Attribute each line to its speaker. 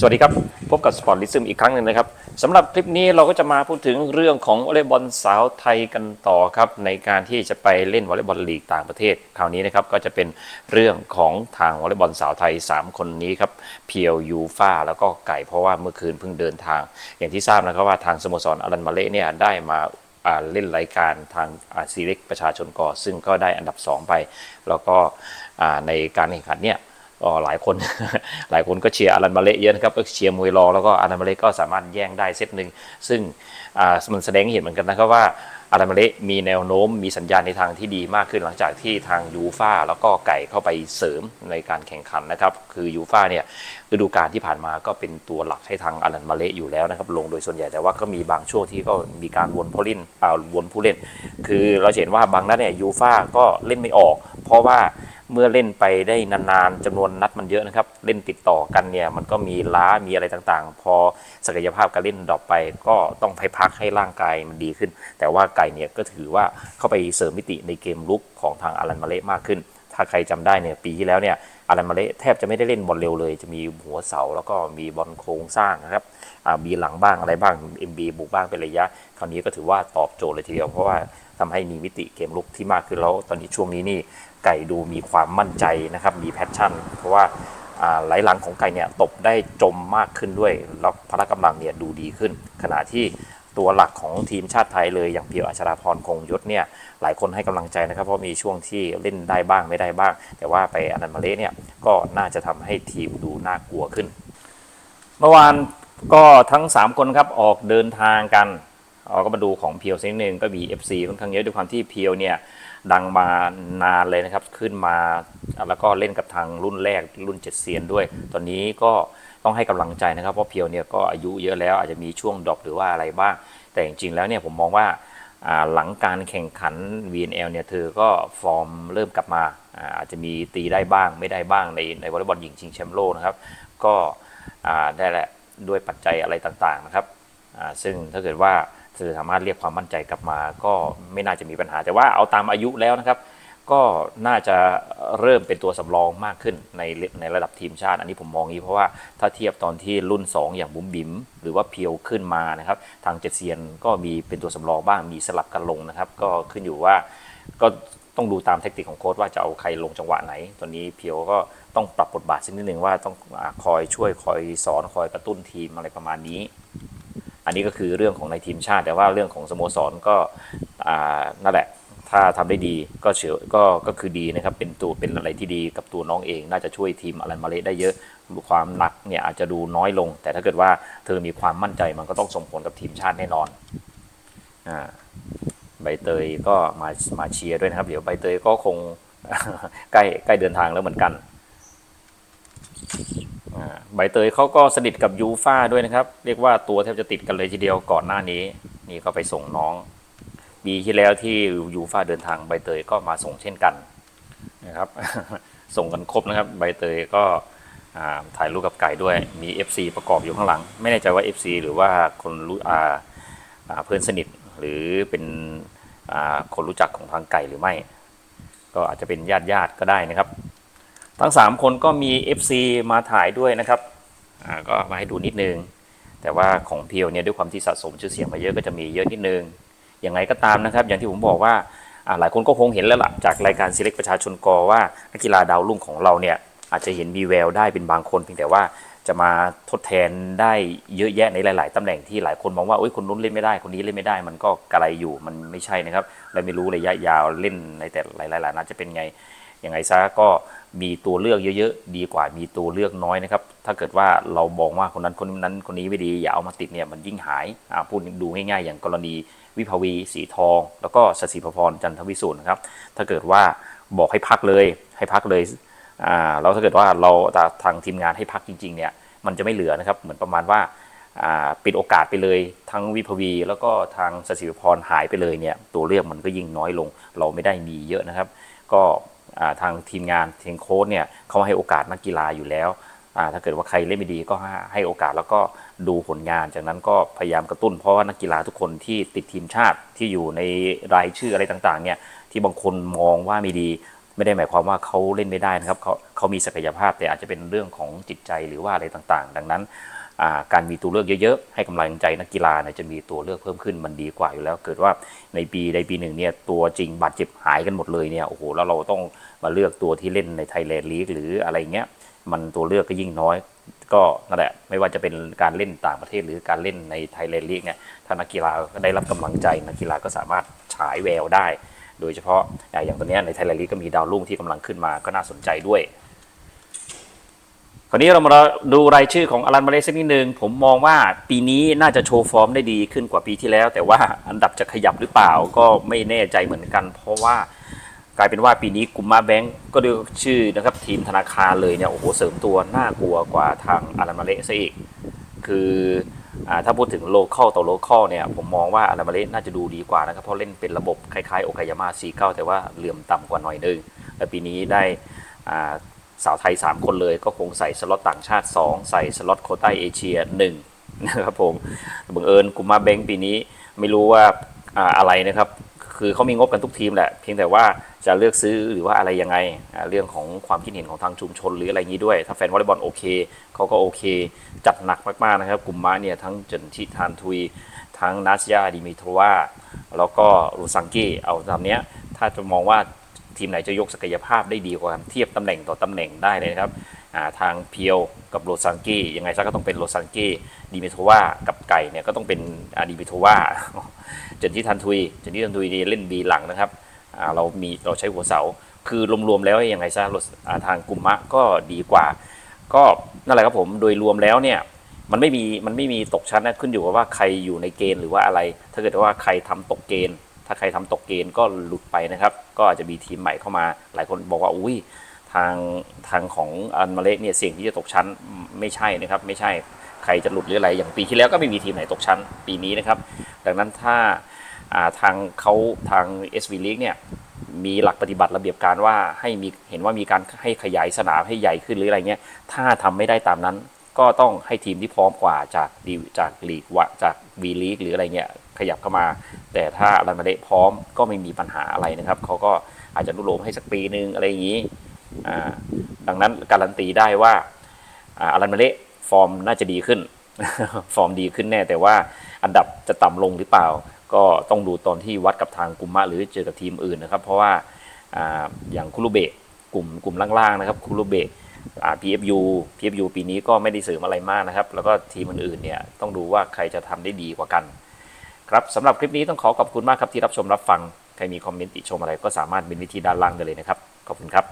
Speaker 1: สวัสดีครับ พบกับสปอร์ตลิซึมอีกครั้งหนึ่งนะครับสำหรับคลิปนี้เราก็จะมาพูดถึงเรื่องของวอลเลย์บอลสาวไทยกันต่อครับ ในการที่จะไปเล่นวอลเลย์บอลลีกต่างประเทศ คราวนี้นะครับก็จะเป็นเรื่องของทางวอลเลย์บอลสาวไทย 3 คนนี้ครับเพียวยูฟ่าแล้วก็ไก่เพราะว่าเมื่อคืนเพิ่งเดินทาง อย่างที่ทราบนะครับว่าทางสโมสรอารันมาเล่เนี่ยได้มาเล่นรายการทางซีเล็กประชาชนกอซึ่งก็ได้อันดับ 2 ไป แล้วก็ในการแข่งขันเนี่ย ก็หลายคน หลายคนก็เชียร์อารันมาเลเยอะนะครับก็เชียร์มวยรอแล้วก็อารันมาเลก็สามารถแย่งได้เซตหนึ่งซึ่งมันแสดงให้เห็นเหมือนกันนะครับว่า อารันมเลมีแนวโน้มมีสัญญาณในทางที่ดีมากขึ้นหลังจากที่ทางยูฟาแล้วก็ไก่เข้าไปเสริมในการแข่งขันนะครับ คือยูฟาเนี่ยฤดูกาลที่ผ่านมาก็เป็นตัวหลักให้ทางอารันมาเลอยู่แล้วนะครับลงโดยส่วนใหญ่แต่ว่าก็มีบางช่วงที่ก็มีการวนผู้เล่นอ่าวนผู้เล่น คือเราเห็นว่าบางนัดเนี่ยยูฟาก็เล่นไม่ออก เพราะว่าเมื่อเล่นไปได้นานๆจำนวนนัดมันเยอะนะครับ เล่นติดต่อกันเนี่ยมันก็มีล้ามีอะไรต่างๆ พอศักยภาพการเล่นดรอปไปก็ต้องไปพักให้ร่างกายมันดีขึ้น แต่ว่าไก่เนี่ยก็ถือว่าเข้าไปเสริมมิติในเกมลุกของทางอารันมาเละมากขึ้น ถ้าใครจำได้เนี่ยปีที่แล้วเนี่ยอารันมาเละแทบจะไม่ได้เล่นบอลเร็วเลย จะมีหัวเสาแล้วก็มีบอลโครงสร้างนะครับมีหลังบ้างอะไรบ้าง MB บุกบ้างเป็นระยะ คราวนี้ก็ถือว่าตอบโจทย์เลยทีเดียวเพราะว่าทำให้มีมิติเกมลุกที่มากขึ้นแล้วตอนนี้ช่วงนี้นี่ไก่ดูมีความมั่นใจนะครับมีแพชชั่น เพราะว่าอ่าไหลหลังของไก่เนี่ยตบได้จมมากขึ้นด้วยแล้วพละกำลังเนี่ยดูดีขึ้น ขณะที่ ตัวหลักของทีมชาติไทยเลยอย่างเพียวอัชราพรคงยศเนี่ยหลายคนให้กำลังใจนะครับ เพราะมีช่วงที่เล่นได้บ้างไม่ได้บ้าง แต่ว่าไปอนันต์มาเลเนี่ยก็น่าจะทำให้ทีมดูน่ากลัวขึ้น เมื่อวานก็ทั้ง 3 คนครับออกเดินทางกันเราก็มาดูของเพียวสักนิดนึงก็มี FC ค่อนข้างเยอะด้วยความที่เพียวเนี่ย ดังมานานเลยนะครับ ขึ้นมาแล้วก็เล่นกับทางรุ่นแรกรุ่นเจ็ดเซียนด้วย ตอนนี้ก็ต้องให้กำลังใจนะครับ เพราะเพียวเนี่ยก็อายุเยอะแล้วอาจจะมีช่วงดรอปหรือว่าอะไรบ้าง แต่จริงๆแล้วเนี่ยผมมองว่าหลังการแข่งขัน VNL เนี่ยเธอก็ฟอร์มเริ่มกลับมาอาจจะมีตีได้บ้างไม่ได้บ้างในในวอลเลย์บอลหญิงชิงแชมป์โลกนะครับ ก็ได้แหละด้วยปัจจัยอะไรต่างๆนะครับซึ่งถ้าเกิดว่า เธอสามารถเรียกความมั่นใจกลับมาก็ไม่น่าจะมีปัญหา แต่ว่าเอาตามอายุแล้วนะครับ ก็น่าจะเริ่มเป็นตัวสำรองมากขึ้นในในระดับทีมชาติ อันนี้ผมมองอย่างนี้เพราะว่าถ้าเทียบตอนที่รุ่น 2 อย่างบุ๋มบิ๋มหรือว่าเพียวขึ้นมานะครับ ทางเจ็ดเซียนก็มีเป็นตัวสำรองบ้างมีสลับกันลงนะครับ ก็ขึ้นอยู่ว่าก็ต้องดูตามเทคนิคของโค้ชว่าจะเอาใครลงจังหวะไหน ตอนนี้เพียวก็ต้องปรับบทบาทสักนิดหนึ่งว่าต้องคอยช่วยคอยสอนคอยกระตุ้นทีมอะไรประมาณนี้ อันนี้ก็คือเรื่องของในทีมชาติ แต่ว่าเรื่องของสโมสรก็นั่นแหละ ถ้าทำได้ดีก็เชื่อก็ก็คือดีนะครับ เป็นตัวเป็นอะไรที่ดีกับตัวน้องเอง น่าจะช่วยทีมอารันมาเลได้เยอะความหนักเนี่ยอาจจะดูน้อยลง แต่ถ้าเกิดว่าเธอมีความมั่นใจมันก็ต้องส่งผลกับทีมชาติแน่นอนอ่าใบเตยก็มามาเชียร์ด้วยนะครับ เดี๋ยวใบเตยก็คงใกล้ใกล้เดินทางแล้วเหมือนกัน ใบเตยเขาก็สนิทกับยูฟ่าด้วยนะครับ เรียกว่าตัวแทบจะติดกันเลยทีเดียวก่อนหน้านี้ นี่ก็ไปส่งน้องปีที่แล้วที่ยูฟ่าเดินทางใบเตยก็มาส่งเช่นกันนะครับ ส่งกันครบนะครับ ใบเตยก็ถ่ายรูปกับไก่ด้วยมี FC ประกอบอยู่ข้างหลัง ไม่แน่ใจว่า FC หรือว่าคนรู้เพื่อนสนิทหรือเป็นคนรู้จักของทางไก่หรือไม่ ก็อาจจะเป็นญาติญาติก็ได้นะครับ ทั้ง 3 คนก็มี FC มาถ่ายด้วยนะครับอ่าก็มาให้ดูนิดนึง แต่ว่าของเพียวเนี่ยด้วยความที่สะสมชื่อเสียงมาเยอะก็จะมีเยอะนิดนึงยังไงก็ตามนะครับ อย่างที่ผมบอกว่าหลายคนก็คงเห็นแล้วล่ะจากรายการ Select ประชาชนกอว่านักกีฬาดาวรุ่งของเราเนี่ยอาจจะเห็นมีแววได้เป็นบางคนเพียงแต่ว่าจะมาทดแทนได้เยอะแยะในหลาย ๆ ตำแหน่งที่หลายคนมองว่าโอ้ยคนนู้นเล่นไม่ได้ คนนี้เล่นไม่ได้ มันก็กระไรอยู่มันไม่ใช่นะครับเราไม่รู้ระยะยาวเล่นในแต่หลายๆนัดจะเป็นไงยังไงซะก็ มีตัวเลือกเยอะๆ ดีกว่ามีตัวเลือกน้อยนะครับ ถ้าเกิดว่าเราบอกว่าคนนั้นคนนั้นคนนี้ไม่ดีอย่าเอามาติดเนี่ยมันยิ่งหายพูดดูง่ายๆ อย่างกรณีวิภาวีสีทอง แล้วก็สศิพพรจันทวิสูรนะครับ ถ้าเกิดว่าบอกให้พักเลยให้พักเลยอ่าแล้วถ้าเกิดว่าเราทางทีมงานให้พักจริงๆเนี่ยมันจะไม่เหลือนะครับเหมือนประมาณว่าปิดโอกาสไปเลยทั้งวิภวี แล้วก็ทางสศิพพรหายไปเลยเนี่ยตัวเลือกมันก็ยิ่งน้อยลง เราไม่ได้มีเยอะนะครับ ก็ ทางทีมงานทีมโค้ชเนี่ยเขาให้โอกาสนักกีฬาอยู่แล้วถ้าเกิดว่าใครเล่นไม่ดีก็ให้โอกาสแล้วก็ดูผลงาน จากนั้นก็พยายามกระตุ้นเพราะว่านักกีฬาทุกคนที่ติดทีมชาติที่อยู่ในรายชื่ออะไรต่างๆเนี่ยที่บางคนมองว่าไม่ดีไม่ได้หมายความว่าเขาเล่นไม่ได้นะครับเขาเขามีศักยภาพแต่อาจจะเป็นเรื่องของจิตใจหรือว่าอะไรต่างๆ ดังนั้น การมีตัวเลือกเยอะๆ ให้กำลังใจนักกีฬาเนี่ยจะมีตัวเลือกเพิ่มขึ้นมันดีกว่าอยู่แล้ว เกิดว่าในปีใดปีหนึ่งเนี่ยตัวจริงบาดเจ็บหายกันหมดเลยเนี่ยโอ้โหแล้วเราต้องมาเลือกตัวที่เล่นในไทยแลนด์ลีกหรืออะไรเงี้ยมันตัวเลือกก็ยิ่งน้อย ก็นั่นแหละไม่ว่าจะเป็นการเล่นต่างประเทศหรือการเล่นในไทยแลนด์ลีกเนี่ยถ้านักกีฬาได้รับกำลังใจนักกีฬาก็สามารถฉายแววได้ โดยเฉพาะอย่างตอนเนี้ยในไทยแลนด์ลีกก็มีดาวรุ่งที่กำลังขึ้นมาก็น่าสนใจด้วย คราวนี้เรามาดูรายชื่อของอลันมาเลสักนิดนึง ผมมองว่าปีนี้น่าจะโชว์ฟอร์มได้ดีขึ้นกว่าปีที่แล้ว แต่ว่าอันดับจะขยับหรือเปล่าก็ไม่แน่ใจเหมือนกัน เพราะว่ากลายเป็นว่าปีนี้กลุ่มมาแบงก์ก็ดูชื่อนะครับทีมธนาคารเลยเนี่ยโอ้โหเสริมตัวน่ากลัวกว่าทางอลันมาเลซะอีก คืออถ้าพูดถึงโลเคอลต่อโลเคอลเนี่ยผมมองว่าอารามาเลน่าจะดูดีกว่านะครับเพราะเล่นเป็นระบบคล้ายๆโอกายาม่า49แต่ว่าเหลื่อมต่ำกว่าหน่อยนึงและปีนี้ได้อ่า สาวไทย 3 คนเลยก็คงใส่สล็อตต่างชาติ 2 ใส่สล็อตโคต้าเอเชีย1นะครับผมบังเอิญกุมมาเบงปีนี้ไม่รู้ว่าอะไรนะครับ คือเขามีงบกันทุกทีมแหละ เพียงแต่ว่าจะเลือกซื้อหรือว่าอะไรยังไง เรื่องของความคิดเห็นของทางชุมชนหรืออะไรอย่างนี้ด้วย ถ้าแฟนวอลเลย์บอลโอเคเขาก็โอเค จัดหนักมากๆนะครับกลุ่มม้าเนี่ยทั้งเจนทิทานทุย ทั้งนัสยาดิมิโทวาแล้วก็รูซังกี้เอาตามเนี้ยถ้าจะมองว่า ทีมไหนจะยกศักยภาพได้ดีกว่ากันเทียบตำแหน่งต่อตำแหน่งได้เลยนะครับทางเพียวกับโรซังกี้ยังไงซะก็ต้องเป็นโรซังกี้ดิมิโทวากับไก่เนี่ยก็ต้องเป็นดิมิโทวาเจนที่ทันทุยเจนที่ทันทุยนี่เล่นบีหลังนะครับเรามีเราใช้หัวเสา คือรวมๆแล้วยังไงซะรสอ่าทางกุมมะก็ดีกว่า ก็นั่นแหละครับผมโดยรวมแล้วเนี่ยมันไม่มีมันไม่มีตกชั้นนะขึ้นอยู่กับว่าใครอยู่ในเกณฑ์หรือว่าอะไร ถ้าเกิดว่าใครทำตกเกณฑ์ ถ้าใครทำตกเกณฑ์ก็หลุดไปนะครับ ก็อาจจะมีทีมใหม่เข้ามา หลายคนบอกว่าอุ้ยทางทางของอันมาเลเนี่ยเสี่ยงที่จะตกชั้นไม่ใช่นะครับ ไม่ใช่ใครจะหลุดหรืออะไรอย่างปีที่แล้วก็ไม่มีทีมไหนตกชั้นปีนี้นะครับ ดังนั้นถ้าาทางเขาทาง SV League เนี่ยมีหลักปฏิบัติระเบียบการว่าให้มีเห็นว่ามีการให้ขยายสนามให้ใหญ่ขึ้นหรืออะไรเงี้ยถ้าทำไม่ได้ตามนั้น ก็ต้องให้ทีมที่พร้อมกว่าจากจากลีกวะจากวีลีกหรืออะไรเงี้ย ขยับเข้ามา แต่ถ้ารันมาเดพร้อมก็ไม่มีปัญหาอะไรนะครับเขาก็อาจจะนุโลมให้สักปีนึงอะไรอย่างนี้ดังนั้นการันตีได้ว่าอารันมาเละฟอร์มน่าจะดีขึ้น ฟอร์มดีขึ้นแน่แต่ว่าอันดับจะต่ำลงหรือเปล่า ก็ต้องดูตอนที่วัดกับทางกุมมะหรือเจอกับทีมอื่นนะครับ เพราะว่าอย่างคุรุเบะกลุ่มกลุ่มล่างๆนะครับคุรุเบะอ่า PFU PFU ปีนี้ก็ไม่ได้เสริมอะไรมากนะครับ แล้วก็ทีมอื่นๆเนี่ยต้องดูว่าใครจะทำได้ดีกว่ากัน ครับสำหรับคลิปนี้ต้องขอขอบคุณมากครับที่รับชมรับฟัง ใครมีคอมเมนต์ติชมอะไรก็สามารถเป็นวิธีด้านล่างได้เลยนะครับ ขอบคุณครับ